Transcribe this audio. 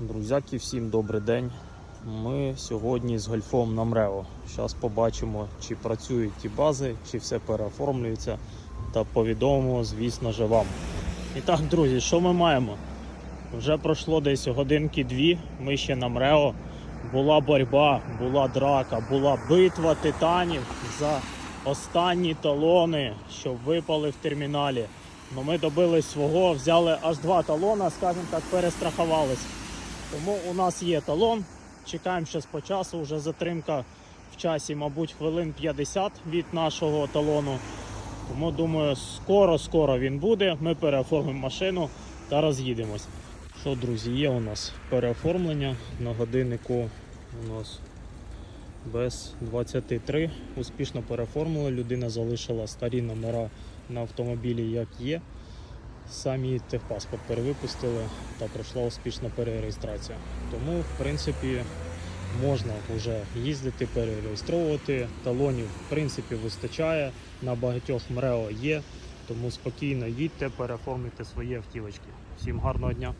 Друзяки, всім добрий день. Ми сьогодні з гольфом на МРЕО. Зараз побачимо, чи працюють ті бази, чи все переоформлюється. Та повідомимо, звісно же, вам. І так, друзі, що ми маємо? Вже пройшло десь годинки-дві. Ми ще на МРЕО. Була боротьба, була драка, була битва титанів за останні талони, що випали в терміналі. Ну, ми добились свого, взяли аж два талона, скажімо так, перестрахувались. Тому у нас є талон. Чекаємо зараз по часу. Вже затримка в часі, мабуть, хвилин 50 від нашого талону. Тому думаю, скоро-скоро він буде. Ми переоформимо машину та роз'їдемось. Що, друзі, є у нас переоформлення на годиннику. У нас без 23. Успішно переоформили. Людина залишила старі номера на автомобілі, як є. Самі техпаспорт перевипустили та пройшла успішна перереєстрація. Тому, в принципі, можна вже їздити, перереєстровувати. Талонів, в принципі, вистачає. На багатьох МРЕО є. Тому спокійно їдьте, переоформлюйте свої автівочки. Всім гарного дня!